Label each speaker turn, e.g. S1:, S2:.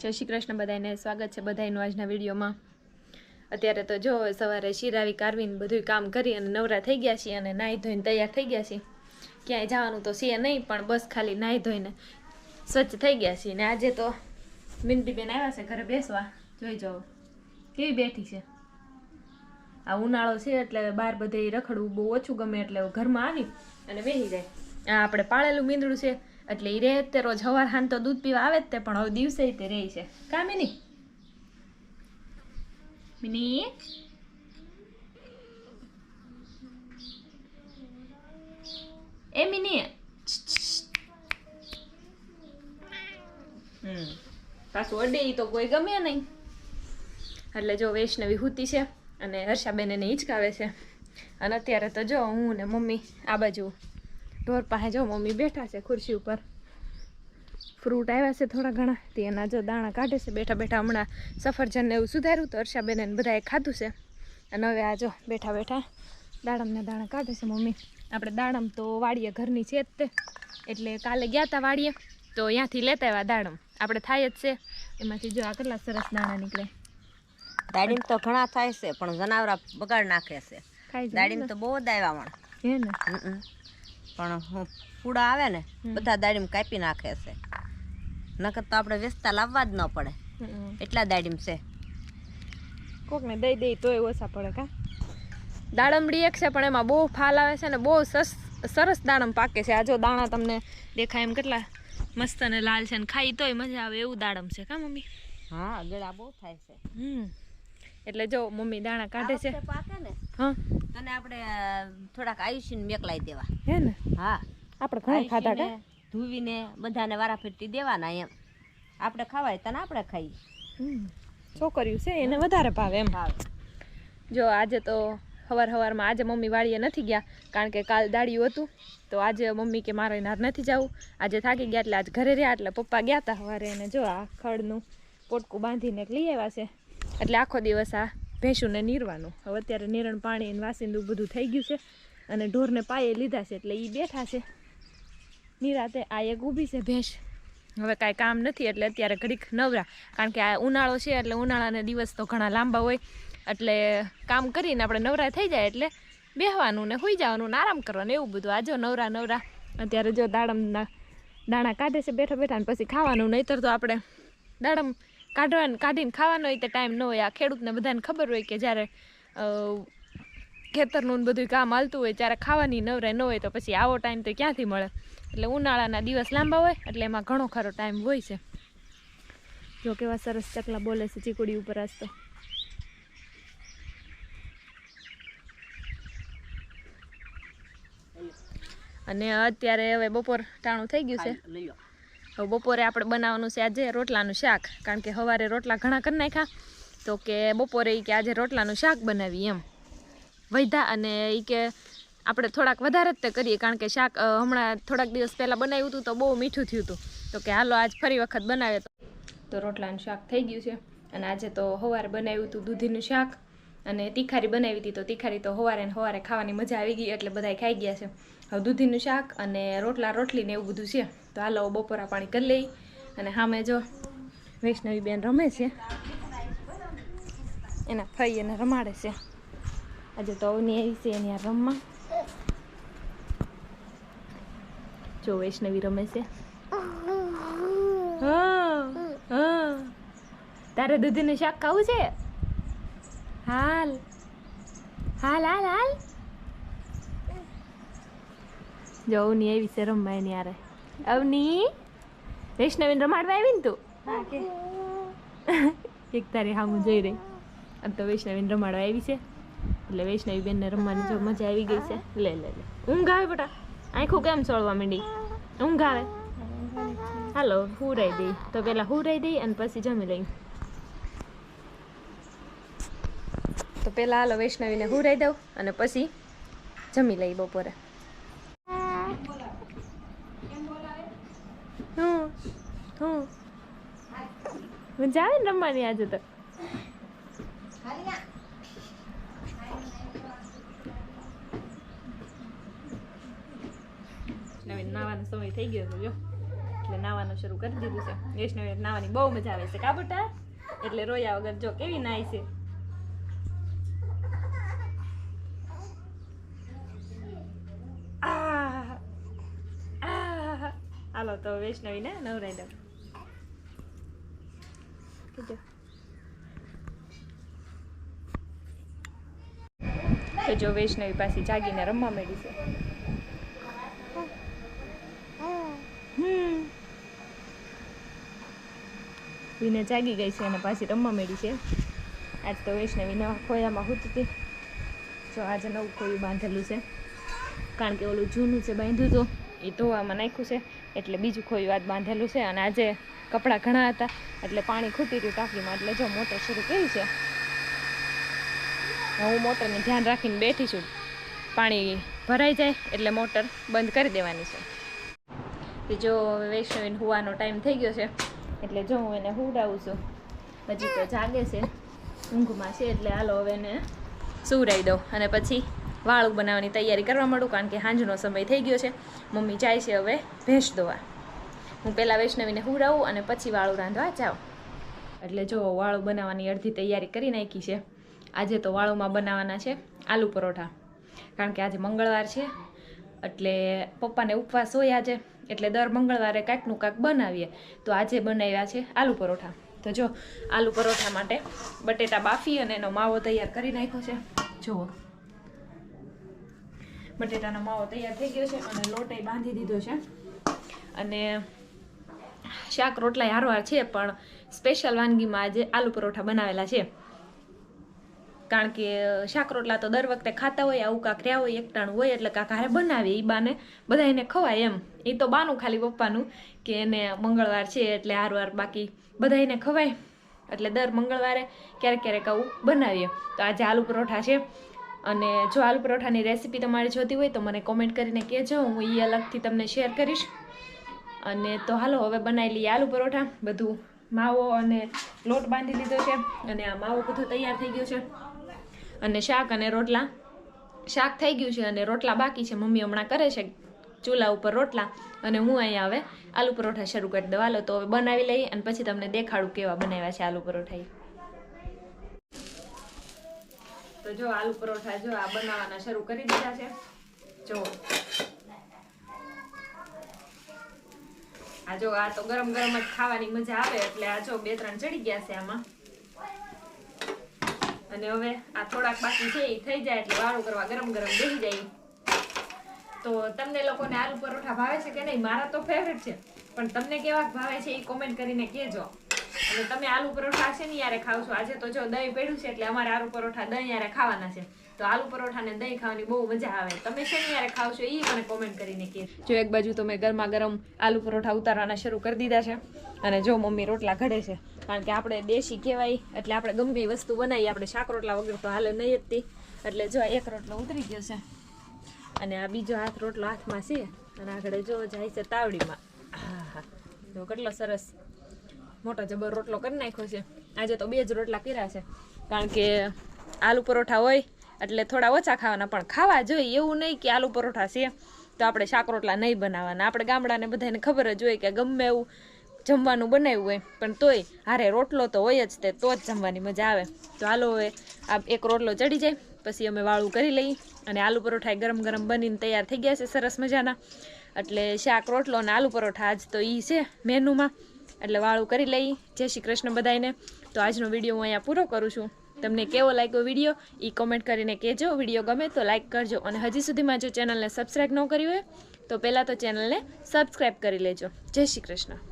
S1: જય શ્રી કૃષ્ણ બધાને સ્વાગત છે બધાનું આજના વિડીયોમાં. અત્યારે તો જો સવારે શિરાવી, કારવીને બધું કામ કરી અને નવરા થઈ ગયા છીએ અને નાહી ધોઈને તૈયાર થઈ ગયા છીએ. ક્યાંય જવાનું તો છીએ નહીં, પણ બસ ખાલી નાહી ધોઈને સ્વચ્છ થઈ ગયા છીએ. ને આજે તો મિંદીબેન આવ્યા છે ઘરે બેસવા. જોઈ જાઓ, કેવી બેઠી છે. આ ઉનાળો છે એટલે બહાર બધે રખડવું બહુ ઓછું ગમે એટલે ઘરમાં આવી અને બેસી જાય. આ આપણે પાળેલું મીંદડું છે એટલે એ રે તે રોજ હવાર હાન તો દૂધ પીવા આવે જ તે, પણ હવે દિવસે તે રહે છે. કા મિની? મિની? એ મિની. હમ. પાછું અડે તો કોઈ ગમે નહીં. એટલે જો વૈષ્ણવી હુતી છે અને હર્ષાબેન એને હિંચકાવે છે. અને અત્યારે તો જો હું ને મમ્મી આ બાજુ ઢોર પાસે જો મમ્મી બેઠા છે ખુરશી ઉપર. ફ્રૂટ આવ્યા છે થોડા ઘણા તે એના જો દાણા કાઢે છે બેઠા બેઠા હમણાં સફરજનને એવું સુધાર્યું તો હર્ષાબેન બધાએ ખાધું છે. અને હવે આ જો બેઠા બેઠા દાડમના દાણા કાઢે છે મમ્મી. આપણે દાડમ તો વાડીએ ઘરની છે જ તે. એટલે કાલે ગયા હતા વાડીએ તો અહીંયાથી લેતા આવ્યા દાડમ. આપણે થાય જ છે. એમાંથી જો આ કેટલા સરસ દાણા નીકળે.
S2: દાડીમ તો ઘણા થાય છે પણ જનાવરા બગાડ નાખે છે. દાડીમ તો બહુ જ આવ્યા
S1: હે ને?
S2: પણ હું આવે ને બધા દાડીમ કાપી નાખે છે. નકર તો આપણે વેચતા લાવવા જ ન પડે.
S1: હમ.
S2: એટલા દાડીમ છે.
S1: કોકને દઈ દઈ તોય ઓછા પડે કા? દાડમડી એક છે પણ એમાં બહુ ફાલ આવે છે ને બહુ સસ સરસ દાડમ પાકે છે. આ જો દાણા તમને દેખાય એમ કેટલા મસ્ત અને લાલ છે ને ખાઈ તોય મજા આવે એવું દાડમ છે કા મમ્મી?
S2: હા ગળા બહુ થાય છે.
S1: હમ. એટલે જો મમ્મી દાણા કાઢે છે.
S2: પાકે ને
S1: હા.
S2: તને આપણે થોડાક આયુષ્યને મેકલાઈ દેવા.
S1: હે ને?
S2: હા.
S1: આપણે ઘણા ખાધા કા?
S2: ધોવીને બધાને વારાફરતી દેવાના એમ. આપણે ખાવાય તને આપણે
S1: હમ. છોકરીયું છે એને વધારે ભાવે એમ. જો આજે તો સવાર સવારમાં આજે મમ્મી વાળીએ નથી ગયા કારણ કે કાલ દાડિયું હતું તો આજે મમ્મી કે મારે નાર નથી જવું. આજે થાકી ગયા એટલે આજ ઘરે રહ્યા એટલે પપ્પા ગયા હતા સવારે એને જો આ ખડનું પોટકું બાંધીને લઈ આવ્યા છે. એટલે આખો દિવસ આ ભેંસુને નીરવાનું. હવે અત્યારે નીરણ પાણી વાસિંદું બધું થઈ ગયું છે. અને ઢોરને પાયે લીધા છે એટલે એ બેઠા છે. નિરાતે આ એક ઊભી છે ભેંસ. હવે કાંઈ કામ નથી એટલે અત્યારે ઘડીક નવરા. કારણ કે આ ઉનાળો છે એટલે ઉનાળાના દિવસ તો ઘણા લાંબા હોય. એટલે કામ કરીને આપણે નવરા થઈ જાય એટલે બેહવાનું ને સુઈ જવાનું ને આરામ કરવાનું એવું બધું. આ જો નવરા નવરા. અત્યારે જો દાડમના દાણા કાઢે છે બેઠા બેઠા ને પછી ખાવાનું, નહીતર તો આપણે દાડમ કાઢવાનું કાઢીને ખાવાનો હોય તે ટાઈમ ન હોય. આ ખેડૂતને બધાને ખબર હોય કે જ્યારે ખેતરનું ને બધું કામ હાલતું હોય ત્યારે ખાવાની નવરે ન હોય તો પછી આવો ટાઈમ તો ક્યાંથી મળે? એટલે ઉનાળાના દિવસ લાંબા હોય એટલે એમાં ઘણો ખરો ટાઈમ હોય છે. જો કેવા સરસ ચકલા બોલે છે ચીકુડી ઉપર આજ તો. અને અત્યારે હવે બપોર ટાણું થઈ ગયું છે.
S2: લઈ
S1: હવે બપોરે આપણે બનાવવાનું છે આજે રોટલાનું શાક કારણ કે સવારે રોટલા ઘણા કરી નાખ્યા. તો કે બપોરે કે આજે રોટલાનું શાક બનાવીએ એમ. વૈધા અને એ કે આપણે થોડાક વધારે જ તે કરીએ, કારણ કે શાક હમણાં થોડાક દિવસ પહેલાં બનાવ્યું હતું તો બહુ મીઠું થયું હતું. તો કે હાલો, આજ ફરી વખત બનાવે તો. તો રોટલાનું શાક થઈ ગયું છે અને આજે તો સવારે બનાવ્યું હતું દૂધીનું શાક અને તીખારી બનાવી હતી તો તીખારી તો સવારે ને સવારે ખાવાની મજા આવી ગઈ એટલે બધાય ખાઈ ગયા છે. હવે દૂધીનું શાક અને રોટલા, રોટલી ને એવું બધું છે. તો હાલો બપોરા પાણી કરી લઈ અને સામે જો વૈષ્ણવી બેન રમે છે. એના ફઈ એને રમાડે છે. આજે તો અવની આવી છે એની આ રમવા જો વૈષ્ણવી રમે છે તારે દૂધીનું શાક ખાવું છે હાલ હાલ હાલ હાલ જો અવની આવી છે રમવા એની આરે અવની વૈષ્ણવીને રમાડવા આવી ને તું એક તારી હામું જોઈ રહી અને તો વૈષ્ણવીને રમાડવા આવી છે એટલે વૈષ્ણવી બેનને રમવાની જો મજા આવી ગઈ છે. લે લે લે. ઊંઘ આવે બેટા. આંખું કેમ ચડવા માંડી? ઊંઘ આવે. હાલો, હુરાઈ દઈ. તો પેલા હુરાઈ દઈ અને પછી જમી લઈ. તો પેલા હાલો વૈષ્ણવીને હુરાઈ દઉં અને પછી જમી લઈ બપોરે. મજા આવે ને રમવાની આજે તો. સમય થઈ ગયો જો. એટલે નાવાનું શરૂ કરી દીધું છે. વૈષ્ણવી નાવાની બહુ મજા આવે છે. કાબુટા એટલે રોયા વગર જો કેવી નાય છે. હાલો તો વૈષ્ણવી ને નવરાઈ દઉં. જો. વૈષ્ણવી પાછી જાગીને રમવા મળી છે હમ. વિને જાગી ગઈ છે અને પાછી રમવા મળી છે. આજ તો વૈષ્ણવી નવા ખોયામાં હૂતતી જો આજે નવું ખોયું બાંધેલું છે. કારણ કે ઓલું જૂનું છે બાંધ્યું હતું, એ ધોવામાં નાખ્યું છે. એટલે બીજું ખોયું આજ બાંધેલું છે અને આજે કપડાં ઘણા હતા. એટલે પાણી ખૂટી રહ્યું ટાંકીમાં. એટલે જો મોટર શરૂ કરી છે. હું મોટરને ધ્યાન રાખીને બેઠી છું. પાણી ભરાઈ જાય એટલે મોટર બંધ કરી દેવાની છે. કે જો વૈષ્ણવીને હુવાનો ટાઈમ થઈ ગયો છે, એટલે જો હું એને હુવડાવું છું, હજી તો જાગે છે, ઊંઘમાં છે, એટલે હાલો હવે એને સુવરાઈ દઉં. અને પછી વાળું બનાવવાની તૈયારી કરવા માંડું, કારણ કે સાંજનો સમય થઈ ગયો છે. મમ્મી જાય છે હવે ભેંસ દોવા હું પહેલાં વૈષ્ણવીને હુડાવું અને પછી વાળું રાંધવા જાઉં. એટલે જો વાળું બનાવવાની અડધી તૈયારી કરી નાખી છે. આજે તો વાળુંમાં બનાવવાના છે આલુ પરોઠા. કારણ કે આજે મંગળવાર છે, એટલે પપ્પાને ઉપવાસ હોય આજે. એટલે દર મંગળવારે કાંઈકનું કાંઈક બનાવીએ. તો આજે બનાવ્યા છે આલુ પરોઠા. તો જો, આલુ પરોઠા માટે બટેટા બાફી અને એનો માવો તૈયાર કરી નાખ્યો છે. જુઓ. બટેટાનો માવો તૈયાર થઈ ગયો છે અને લોટે બાંધી દીધો છે. અને શાક રોટલા હારવાર છે, પણ સ્પેશિયલ વાનગીમાં આજે આલુ પરોઠા બનાવેલા છે. કારણ કે શાક રોટલા તો દર વખતે ખાતા હોય, આવું કાંક રહ્યા હોય, એકટાણું હોય, એટલે કાંક હારે બનાવીએ એ બાને બધા એને ખવાય એમ. એ તો બાનું ખાલી પપ્પાનું, કે એને મંગળવાર છે એટલે હારવાર બાકી બધા એને ખવાય. એટલે દર મંગળવારે ક્યારેક ક્યારેક આવું બનાવીએ. તો આજે આલુ પરોઠા છે. અને જો આલુ પરોઠાની રેસીપી તમારે જોતી હોય તો મને કોમેન્ટ કરીને કહેજો. હું એ અલગથી તમને શેર કરીશ. અને તો હાલો, હવે બનાવી લઈએ આલુ પરોઠા. બધું માવો અને લોટ બાંધી લીધો છે. અને આ માવો બધો તૈયાર થઈ ગયો છે. અને શાક અને રોટલા. શાક થઈ ગયું છે અને રોટલા બાકી છે. મમ્મી હમણાં કરે છે ચૂલા ઉપર રોટલા અને હું અહીંયા હવે આલુ પરોઠા શરૂ કરી દઉં. હાલો તો હવે બનાવી લઈએ અને પછી તમને દેખાડું કેવા બનાવ્યા છે આલુ પરોઠા તો જો આલુ પરોઠા જો આ બનાવવાના શરૂ કરી દીધા છે. જો. આ જો આ તો ગરમ ગરમ જ ખાવાની મજા આવે એટલે આ જો બે ત્રણ ચડી ગયા છે આમાં. અને હવે આ થોડાક બાકી છે એ થઈ જાય એટલે વાળું કરવા ગરમ ગરમ બેસી જાય. તો તમને લોકોને આલુ પરોઠા ભાવે છે કે નહીં? મારા તો ફેવરેટ છે. પણ તમને કેવા ભાવે છે એ કોમેન્ટ કરીને કહેજો. અને તમે આલુ પરોઠા છે ને યારે ખાવ છો. આજે તો જો દહીં પડ્યું છે એટલે અમારે આલુ પરોઠા દહીં યારે ખાવાના છે. તો આલુ પરોઠા ને દહીં ખાવાની બહુ મજા આવે. તમે છે ને યારે ખાવ છો એ મને કોમેન્ટ કરીને કે જો એક બાજુ તો મેં ગરમા ગરમ આલુ પરોઠા ઉતારવાના શરૂ કરી દીધા છે. અને જો મમ્મી રોટલા ઘડે છે. કારણ કે આપણે દેશી કહેવાય, એટલે આપણે ગમે વસ્તુ બનાવીએ. આપણે શાક રોટલા વગર તો હાલે નહીં હતી એટલે જો એક રોટલો ઉતરી ગયો છે. અને આ બીજો હાથ રોટલો હાથમાં છે. અને આગળ જો જાય છે તાવડીમાં. હા હા. જો કેટલો સરસ મોટો જબર રોટલો કરી નાખ્યો છે. આજે તો બે જ રોટલા કર્યા છે. કારણ કે આલુ પરોઠા હોય, એટલે થોડા ઓછા ખાવાના, પણ ખાવા જોઈએ. એવું નહીં કે આલુ પરોઠા છે, તો આપણે શાક રોટલા નહીં બનાવવાના. આપણે ગામડાને બધાને ખબર જ હોય કે ગમે એવું જમવાનું બનાવ્યું હોય, પણ તોય હારે રોટલો તો હોય જ તે, તો જ જમવાની મજા આવે. તો હાલો હવે આ એક રોટલો ચડી જાય, પછી અમે વાળું કરી લઈએ. અને આલુ પરોઠા ગરમ ગરમ બનીને તૈયાર થઈ ગયા છે, સરસ મજાના. એટલે શાક રોટલો અને આલુ પરોઠા આજ તો એ છે મેનુમાં. એટલે વાળું કરી લઈ. જય શ્રી કૃષ્ણ બધાને તો આજનો વીડિયો હું અહીંયા પૂરો કરું છું. તમને કેવો લાગ્યો વીડિયો એ કોમેન્ટ કરીને કહેજો. વીડિયો ગમે તો લાઇક કરજો અને હજી સુધીમાં જો ચેનલને સબસ્ક્રાઈબ ન કરી હોય, તો પહેલાં તો ચેનલને સબસ્ક્રાઈબ કરી લેજો. જય શ્રી કૃષ્ણ.